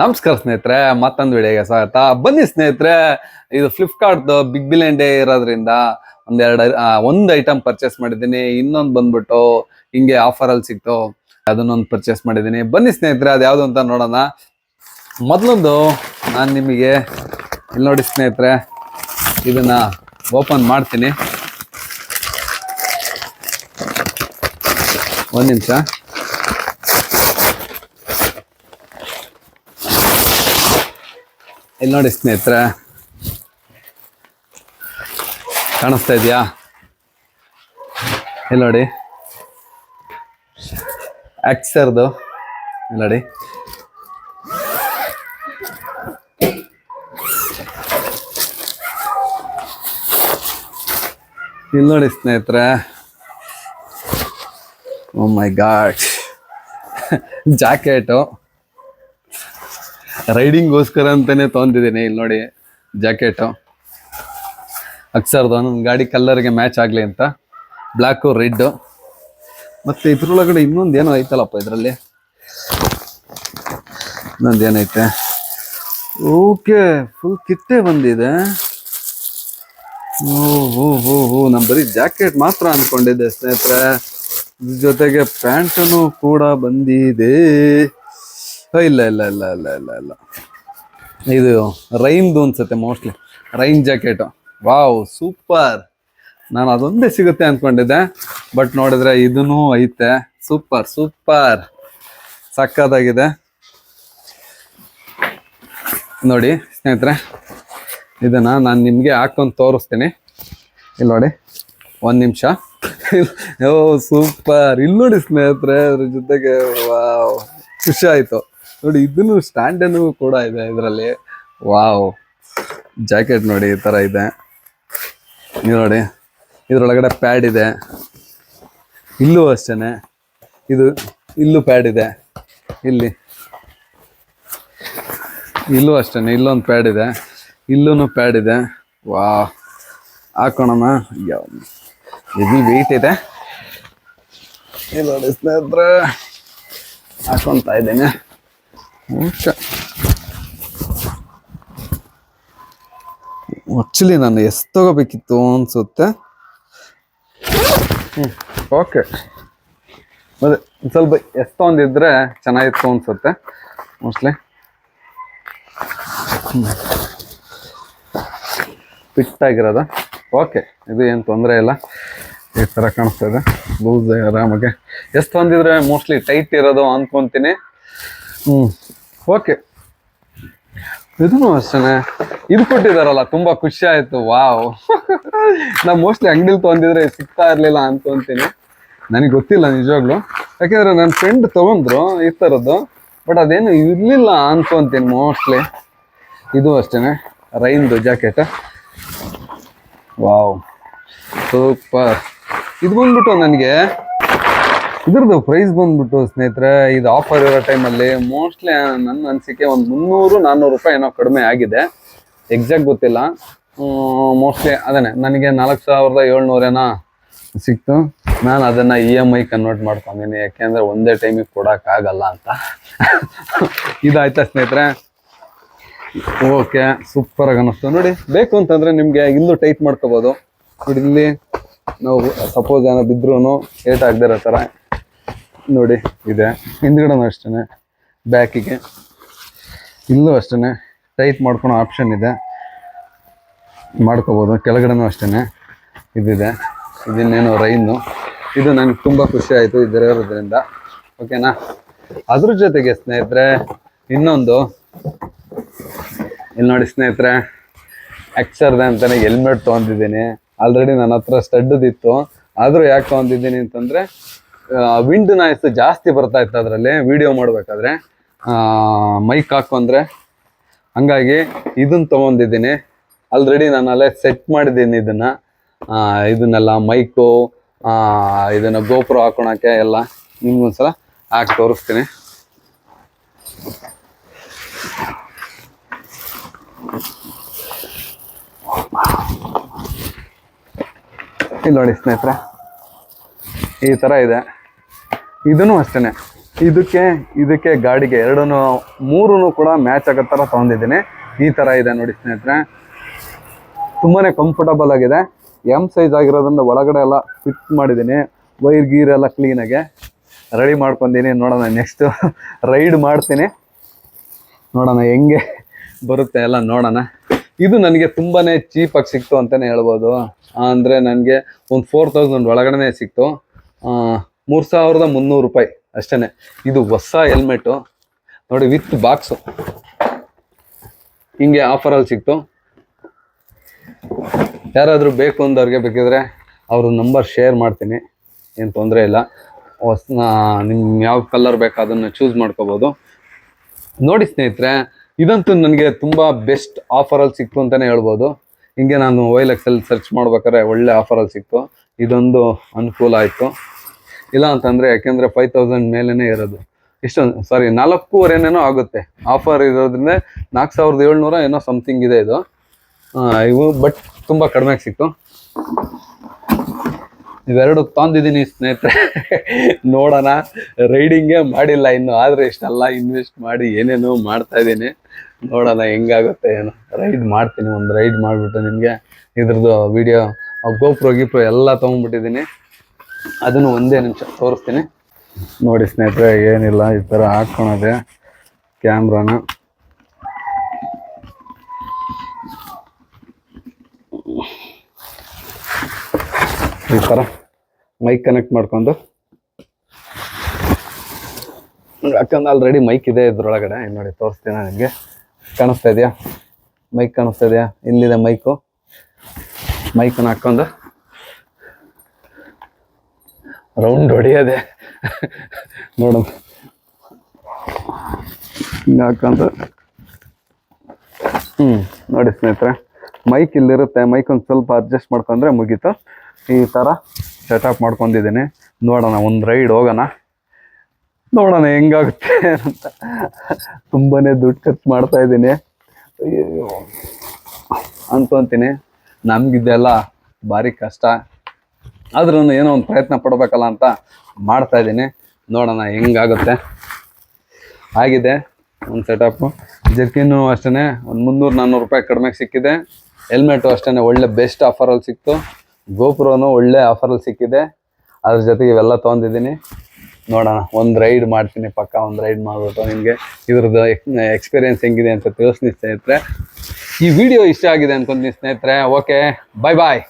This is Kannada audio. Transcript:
ನಮಸ್ಕಾರ ಸ್ನೇಹಿತರೆ, ಮತ್ತೊಂದು ವಿಡಿಯೋಗೆ ಸ್ವಾಗತ. ಬನ್ನಿ ಸ್ನೇಹಿತರೆ, ಇದು ಫ್ಲಿಪ್ಕಾರ್ಟ್ ಬಿಗ್ ಬಿಲಿಯನ್ ಡೇ ಇರೋದ್ರಿಂದ ಒಂದೆರಡು ಒಂದು ಐಟಮ್ ಪರ್ಚೇಸ್ ಮಾಡಿದ್ದೀನಿ. ಇನ್ನೊಂದು ಬಂದ್ಬಿಟ್ಟು ಹಿಂಗೆ ಆಫರ್ ಅಲ್ಲಿ ಸಿಕ್ತು. ಅದನ್ನೊಂದು ಪರ್ಚೇಸ್ ಮಾಡಿದ್ದೀನಿ. ಬನ್ನಿ ಸ್ನೇಹಿತರೆ, ಅದು ಯಾವುದು ಅಂತ ನೋಡೋಣ. ಮೊದಲೊಂದು ನಾನು ನಿಮಗೆ ಇಲ್ಲಿ ನೋಡಿ ಸ್ನೇಹಿತರೆ, ಇದನ್ನ ಓಪನ್ ಮಾಡ್ತೀನಿ. ಒಂದು ನಿಮಿಷ. ಇಲ್ಲಿ ನೋಡಿ ಸ್ನೇಹಿತರೆ. ಕಾಣಿಸ್ತಾ ಇದೆಯಾ? ಇಲ್ಲಿ ನೋಡಿ. ಆಕ್ಸರ್ದು ಇಲ್ಲಿ ನೋಡಿ. ಇಲ್ಲಿ ನೋಡಿ ಸ್ನೇಹಿತರೆ. ಓ ಮೈ ಗಾಡ್ ಜಾಕೆಟು ರೈಡಿಂಗ್ಗೋಸ್ಕರ ಅಂತಾನೆ ತೊಗೊಂಡಿದ್ದೀನಿ ಇಲ್ಲಿ ನೋಡಿ, ಜಾಕೆಟು. ಅಕ್ಸರ್ದು ನನ್ನ ಗಾಡಿ ಕಲ್ಲರ್ಗೆ ಮ್ಯಾಚ್ ಆಗಲಿ ಅಂತ. Black red. ಮತ್ತು ಇದ್ರೊಳಗಡೆ ಇನ್ನೊಂದು ಏನೋ ಐತಲ್ಲಪ್ಪ ಇದರಲ್ಲಿ? ಇನ್ನೊಂದು ಏನೈತೆ? ಓಕೆ ಫುಲ್ ಕಿಟ್ಟೆ ಬಂದಿದೆ. ಓ ಹೋ ಹೋ ಹೋ ನಾನು ಬರೀ ಜಾಕೆಟ್ ಮಾತ್ರ ಅಂದ್ಕೊಂಡಿದ್ದೆ ಸ್ನೇಹಿತರೆ. ಜೊತೆಗೆ ಪ್ಯಾಂಟನು ಕೂಡ ಬಂದಿದೆ. ಇಲ್ಲ ಇಲ್ಲ ಇಲ್ಲ ಇಲ್ಲ ಇಲ್ಲ ಇಲ್ಲ. ಇದು ರೈನ್ದು ಅನ್ಸುತ್ತೆ mostly rain jacket wow super ನಾನು ಅದೊಂದೇ ಸಿಗುತ್ತೆ ಅನ್ಕೊಂಡಿದ್ದೆ. ಬಟ್ ನೋಡಿದ್ರೆ ಇದೂ ಐತೆ. ಸೂಪರ್ ಸೂಪರ್ ಸಕ್ಕತ್ತಾಗಿದೆ. ನೋಡಿ, ಸ್ನೇಹಿತರೆ, ಇದನ್ನ ನಾನು ನಿಮಗೆ ಹಾಕೊಂಡು ತೋರಿಸ್ತೀನಿ. ಇಲ್ಲಿ ನೋಡಿ, ಒಂದು ನಿಮಿಷ. ಓ ಸೂಪರ್ ಇಲ್ಲಿ ನೋಡಿ ಸ್ನೇಹಿತರೆ, ಅದ್ರ ಜೊತೆಗೆ ಖುಷಿ ಆಯ್ತು. ನೋಡಿ, ಇದನ್ನು ಅನ್ನು ಕೂಡ ಇದೆ ಇದರಲ್ಲಿ. ವಾವ್ ಜಾಕೆಟ್ ನೋಡಿ, ಈ ಥರ ಇದೆ. ನೀವು ನೋಡಿ, ಇದರೊಳಗಡೆ ಪ್ಯಾಡ್ ಇದೆ. ಇಲ್ಲೂ ಅಷ್ಟೇನೆ. ಇದು ಇಲ್ಲೂ ಪ್ಯಾಡ್ ಇದೆ. ಇಲ್ಲಿ. ಇಲ್ಲೂ ಅಷ್ಟೇ ಇಲ್ಲೊಂದು ಪ್ಯಾಡ್ ಇದೆ. ಇಲ್ಲೂ ಪ್ಯಾಡ್ ಇದೆ. ವಾ ಹಾಕೋಣ ಇದು ವೆಯ್ಟ್ ಇದೆ? ನೋಡಿ ಸ್ನೇಹಿತರೆ, ಹಾಕೊಂತ ಇದ್ದೇನೆ. ಓಕೆ. ಆಕ್ಚುಲಿ ನಾನು ಎಷ್ಟು ತಗೋಬೇಕಿತ್ತು ಅನ್ಸುತ್ತೆ? ಓಕೆ ಅದೇ ಸ್ವಲ್ಪ ಎಷ್ಟು ಒಂದಿದ್ರೆ ಚೆನ್ನಾಗಿತ್ತು ಅನ್ಸುತ್ತೆ ಮೋಸ್ಟ್ಲಿ ಫಿಟ್ ಆಗಿರೋದ. ಓಕೆ ಇದು ಏನು ತೊಂದರೆ ಇಲ್ಲ. ಈ ಥರ ಕಾಣಿಸ್ತಾ ಇದೆ. ಲೂಸ್ ಆರಾಮಾಗೆ. ಎಷ್ಟು ಹೊಂದಿದ್ರೆ ಮೋಸ್ಟ್ಲಿ ಟೈಟ್ ಇರೋದು ಅನ್ಕೊಂತೀನಿ. ಓಕೆ ಇದೂ ಅಷ್ಟೇ ಇದು ಕೊಟ್ಟಿದಾರಲ್ಲ, ತುಂಬಾ ಖುಷಿ ಆಯ್ತು. ವಾವ್ ನಾ ಮೋಸ್ಟ್ಲಿ ಅಂಗಡಿಲಿ ತೊಗೊಂಡಿದ್ರೆ ಸಿಗ್ತಾ ಇರ್ಲಿಲ್ಲ ಅಂತೀನಿ. ನನಗೆ ಗೊತ್ತಿಲ್ಲ ನಿಜವಾಗ್ಲು. ಯಾಕೆಂದ್ರೆ ನನ್ನ ಫ್ರೆಂಡ್ ತಗೊಂಡ್ರು ಈ ಥರದ್ದು ಬಟ್ ಅದೇನು ಇರಲಿಲ್ಲ ಅನ್ಕೊಂತೀನಿ ಮೋಸ್ಟ್ಲಿ ಇದು ಅಷ್ಟೇನೆ. ರೈನ್ದು ಜಾಕೆಟ್ ವಾವ್ ಸೂಪರ್ ಇದು ಬಂದ್ಬಿಟ್ಟು ನನಗೆ ಇದ್ರದ್ದು ಪ್ರೈಸ್ ಬಂದ್ಬಿಟ್ಟು ಸ್ನೇಹಿತರೆ, ಇದು ಆಫರ್ ಇರೋ ಟೈಮಲ್ಲಿ ಮೋಸ್ಟ್ಲಿ ನನ್ನ ಅನಿಸಿಕೆ ಒಂದು ಮುನ್ನೂರು ನಾನ್ನೂರು ರೂಪಾಯಿ ಏನೋ ಕಡಿಮೆ ಆಗಿದೆ. ಎಕ್ಸಾಕ್ಟ್ ಗೊತ್ತಿಲ್ಲ. ಮೋಸ್ಟ್ಲಿ ಅದೇ ನನಗೆ ನಾಲ್ಕು ಸಾವಿರದ ಏಳ್ನೂರೇನೋ ಸಿಕ್ತು. ನಾನು ಅದನ್ನು ಇ ಎಂ ಐ ಕನ್ವರ್ಟ್ ಮಾಡ್ಕೊಂಡಿನಿ. ಯಾಕೆಂದರೆ ಒಂದೇ ಟೈಮಿಗೆ ಕೊಡೋಕ್ಕಾಗಲ್ಲ ಅಂತ. ಇದಾಯ್ತಾ ಸ್ನೇಹಿತರೆ? ಓಕೆ ಸೂಪರ್ ಆಗಿ ಅನ್ನಿಸ್ತು. ನೋಡಿ, ಬೇಕು ಅಂತಂದರೆ ನಿಮಗೆ ಇಲ್ಲೂ ಟೈಟ್ ಮಾಡ್ಕೋಬೋದು. ಇಲ್ಲಿ ನಾವು ಸಪೋಸ್ ಏನೋ ಬಿದ್ರೂ ಏಟ್ ಆಗದಿರೋ ಥರ ನೋಡಿ, ಇದೆ. ಹಿಂದ್ಗಡೆನೂ ಅಷ್ಟೇ ಬ್ಯಾಕಿಗೆ. ಇಲ್ಲೂ ಅಷ್ಟೇ ಟೈಟ್ ಮಾಡ್ಕೊಳೋ ಆಪ್ಷನ್ ಇದೆ. ಮಾಡ್ಕೋಬೋದು, ಕೆಳಗಡೆನೂ ಅಷ್ಟೇ ಇದಿದೆ. ಇದನ್ನೇನು ರೈನು. ಇದು ನನಗೆ ತುಂಬ ಖುಷಿ ಆಯಿತು ಇದರಿರೋದ್ರಿಂದ ಓಕೆನಾ ಅದ್ರ ಜೊತೆಗೆ ಸ್ನೇಹಿತರೆ, ಇನ್ನೊಂದು. ಇಲ್ಲಿ ನೋಡಿ ಸ್ನೇಹಿತರೆ ಎಕ್ಸರ್ದೆ ಅಂತಲೇ ಹೆಲ್ಮೆಟ್ ತೊಗೊಂಡಿದ್ದೀನಿ. ಆಲ್ರೆಡಿ ನನ್ನ ಹತ್ರ ಸ್ಟಡ್ದಿತ್ತು ಆದರೂ ಯಾಕೆ ತೊಗೊಂಡಿದ್ದೀನಿ ಅಂತಂದರೆ ವಿಂಡ್ ನಾಯ್ಸ್ ಜಾಸ್ತಿ ಬರ್ತಾ ಇತ್ತು ಅದರಲ್ಲಿ ವಿಡಿಯೋ ಮಾಡಬೇಕಾದ್ರೆ ಮೈಕ್ ಹಾಕೊಂಡ್ರೆ, ಹಂಗಾಗಿ ಇದನ್ನ ತೊಗೊಂಡಿದ್ದೀನಿ. ಆಲ್ರೆಡಿ ನಾನು ಅಲ್ಲೇ ಸೆಟ್ ಮಾಡಿದ್ದೀನಿ ಇದನ್ನ. ಇದನ್ನೆಲ್ಲ ಮೈಕು ಇದನ್ನ ಗೋಪುರ ಹಾಕೊಳಕ್ಕೆ ಎಲ್ಲ ನಿಮ್ಗೊಂದ್ಸಲ ಹಾಕಿ ತೋರಿಸ್ತೀನಿ. ಇಲ್ಲಿ ನೋಡಿ ಸ್ನೇಹಿತರೆ, ಈ ಥರ ಇದೆ. ಇದೂ ಅಷ್ಟೇ ಇದಕ್ಕೆ ಇದಕ್ಕೆ ಗಾಡಿಗೆ ಎರಡೂ ಮೂರೂ ಕೂಡ ಮ್ಯಾಚ್ ಆಗೋ ಥರ ತೊಗೊಂಡಿದ್ದೀನಿ. ಈ ಥರ ಇದೆ ನೋಡಿ ಸ್ನೇಹಿತರೆ. ತುಂಬಾ ಕಂಫರ್ಟಬಲ್ ಆಗಿದೆ. ಎಂ ಸೈಜ್ ಆಗಿರೋದ್ರಿಂದ ಒಳಗಡೆ ಎಲ್ಲ ಫಿಟ್ ಮಾಡಿದ್ದೀನಿ. ವೈರ್ ಗೀರ್ ಎಲ್ಲ ಕ್ಲೀನಾಗೆ ರೆಡಿ ಮಾಡ್ಕೊಂಡಿನಿ. ನೋಡೋಣ ನೆಕ್ಸ್ಟ್ ರೈಡ್ ಮಾಡ್ತೀನಿ. ನೋಡೋಣ ಹೆಂಗೆ ಬರುತ್ತೆ ಎಲ್ಲ ನೋಡೋಣ. ಇದು ನನಗೆ ತುಂಬಾ ಚೀಪಾಗಿ ಸಿಕ್ತು ಅಂತಲೇ ಹೇಳ್ಬೋದು. ಅಂದರೆ ನನಗೆ ಒಂದು ಫೋರ್ ತೌಸಂಡ್ ಒಳಗಡೆ ಸಿಕ್ತು. ಮೂರು ಸಾವಿರದ ಮುನ್ನೂರು ರೂಪಾಯಿ ಅಷ್ಟೇ ಇದು ಹೊಸ ಹೆಲ್ಮೆಟು. ನೋಡಿ, ವಿತ್ ಬಾಕ್ಸು. ಹಿಂಗೆ ಆಫರಲ್ಲಿ ಸಿಕ್ತು. ಯಾರಾದರೂ ಬೇಕು ಅಂದವ್ರಿಗೆ ಬೇಕಿದ್ರೆ ಅವ್ರ ನಂಬರ್ ಶೇರ್ ಮಾಡ್ತೀನಿ. ಏನು ತೊಂದರೆ ಇಲ್ಲ. ಹೊಸ ನಿಮ್ಗೆ ಯಾವ ಕಲರ್ ಬೇಕು ಅದನ್ನು ಚೂಸ್ ಮಾಡ್ಕೋಬೋದು. ನೋಡಿ ಸ್ನೇಹಿತರೆ, ಇದಂತೂ ನನಗೆ ತುಂಬ ಬೆಸ್ಟ್ ಆಫರಲ್ಲಿ ಸಿಕ್ತು ಅಂತಲೇ ಹೇಳ್ಬೋದು. ಹಿಂಗೆ ನಾನು ವೈಲ್ ಎಕ್ಸಲ್ ಸರ್ಚ್ ಮಾಡ್ಬೇಕಾದ್ರೆ ಒಳ್ಳೆ ಆಫರಲ್ಲಿ ಸಿಕ್ತು. ಇದೊಂದು ಅನುಕೂಲ ಆಯಿತು. ಇಲ್ಲ ಅಂತಂದರೆ, ಯಾಕೆಂದರೆ ಫೈವ್ ತೌಸಂಡ್ ಮೇಲೇ ಇರೋದು. ಇಷ್ಟೊಂದು ಸಾರಿ ನಾಲ್ಕೂವರೆನೇನೋ ಆಗುತ್ತೆ. ಆಫರ್ ಇರೋದ್ರಿಂದ ನಾಲ್ಕು ಸಾವಿರದ ಏಳ್ನೂರ ಏನೋ ಸಮಥಿಂಗ್ ಇದೆ ಇದು. ಇವು ಬಟ್ ತುಂಬ ಕಡಿಮೆ ಸಿಕ್ತು. ಇವೆರಡು ತಂದಿದ್ದೀನಿ ಸ್ನೇಹಿತರೆ. ನೋಡೋಣ. ರೈಡಿಂಗೇ ಮಾಡಿಲ್ಲ ಇನ್ನು, ಆದರೆ ಇಷ್ಟೆಲ್ಲ ಇನ್ವೆಸ್ಟ್ ಮಾಡಿ ಏನೇನೋ ಮಾಡ್ತಾ ಇದ್ದೀನಿ. ನೋಡೋಣ ಹೆಂಗಾಗುತ್ತೆ ಏನೋ. ರೈಡ್ ಮಾಡ್ತೀನಿ, ಒಂದು ರೈಡ್ ಮಾಡಿಬಿಟ್ಟು ನಿಮಗೆ. ಇದ್ರದ್ದು ವಿಡಿಯೋ ಗೋಪ್ರೋ ಗೀಪ್ರೋ ಎಲ್ಲ ತೊಗೊಂಡ್ಬಿಟ್ಟಿದ್ದೀನಿ. ಅದನ್ನು ಒಂದೇ ನಿಮಿಷ ತೋರಿಸ್ತೀನಿ. ನೋಡಿ ಸ್ನೇಹಿತರೆ, ಏನಿಲ್ಲ, ಈ ಥರ ಹಾಕ್ಕೊಳೋದೆ ಕ್ಯಾಮ್ರಾನ. ಈ ಥರ ಮೈಕ್ ಕನೆಕ್ಟ್ ಮಾಡ್ಕೊಂಡು. ಯಾಕಂದ್ರೆ ಆಲ್ರೆಡಿ ಮೈಕ್ ಇದೆ ಇದ್ರೊಳಗಡೆ. ನೋಡಿ, ತೋರಿಸ್ತೀನಿ ನಿಮಗೆ. ಕಾಣಿಸ್ತಾ ಇದೆಯಾ? ಮೈಕ್ ಕಾಣಿಸ್ತಾ ಇದೆಯಾ? ಇಲ್ಲಿದೆ ಮೈಕು ಮೈಕನ್ನು ಹಾಕೊಂಡು ರೌಂಡ್ ಹೊಡೆಯೋದೆ. ನೋಡೋಣ ಹಿಂಗೆ ಹಾಕೊಂಡು ಹ್ಞೂ ನೋಡಿ ಸ್ನೇಹಿತರೆ ಮೈಕ್ ಇಲ್ಲಿರುತ್ತೆ. ಮೈಕ್ ಒಂದು ಸ್ವಲ್ಪ ಅಡ್ಜಸ್ಟ್ ಮಾಡ್ಕೊಂಡ್ರೆ ಮುಗೀತು. ಈ ಥರ ಸೆಟಪ್ ಮಾಡ್ಕೊಂಡಿದ್ದೀನಿ. ನೋಡೋಣ ಒಂದು ರೈಡ್ ಹೋಗೋಣ. ನೋಡೋಣ ಹೆಂಗಾಗುತ್ತೆ ಅಂತ. ತುಂಬಾ ದುಡ್ಡು ಖರ್ಚು ಮಾಡ್ತಾ ಇದ್ದೀನಿ. ಅಯ್ಯೋ ಅನ್ಕೊಂತೀನಿ ನಮ್ಗಿದೆಲ್ಲ ಭಾರಿ ಕಷ್ಟ. ಆದ್ರೂ ಏನೋ ಒಂದು ಪ್ರಯತ್ನ ಪಡ್ಬೇಕಲ್ಲ ಅಂತ ಮಾಡ್ತಾ ಇದ್ದೀನಿ. ನೋಡೋಣ ಹೆಂಗಾಗುತ್ತೆ. ಆಗಿದೆ ಒಂದು ಸೆಟಪ್ಪು ಜರ್ಕಿನ್ನು ಅಷ್ಟೇ ಒಂದು ಮುನ್ನೂರು ನಾನ್ನೂರು ರೂಪಾಯಿ ಕಡಿಮೆಗೆ ಸಿಕ್ಕಿದೆ. ಹೆಲ್ಮೆಟು ಅಷ್ಟೇ ಒಳ್ಳೆ ಬೆಸ್ಟ್ ಆಫರಲ್ಲಿ ಸಿಕ್ತು. ಗೋಪುರನು ಒಳ್ಳೆ ಆಫರಲ್ಲಿ ಸಿಕ್ಕಿದೆ. ಅದ್ರ ಜೊತೆಗೆ ಇವೆಲ್ಲ ತೊಗೊಂಡಿದ್ದೀನಿ. ನೋಡೋಣ, ಒಂದು ರೈಡ್ ಮಾಡ್ತೀನಿ ಪಕ್ಕ, ಒಂದು ರೈಡ್ ಮಾಡ್ಬಿಟ್ಟು ನಿಮಗೆ. ಇದ್ರದ್ದು ಎಕ್ಸ್ಪೀರಿಯನ್ಸ್ ಹೆಂಗಿದೆ ಅಂತ ತಿಳಿಸ್ತೀನಿ ಸ್ನೇಹಿತರೆ. ಈ ವಿಡಿಯೋ ಇಷ್ಟ ಆಗಿದೆ ಅನ್ಕೊಂತೀನಿ ಸ್ನೇಹಿತರೆ. ಓಕೆ ಬಾಯ್ ಬಾಯ್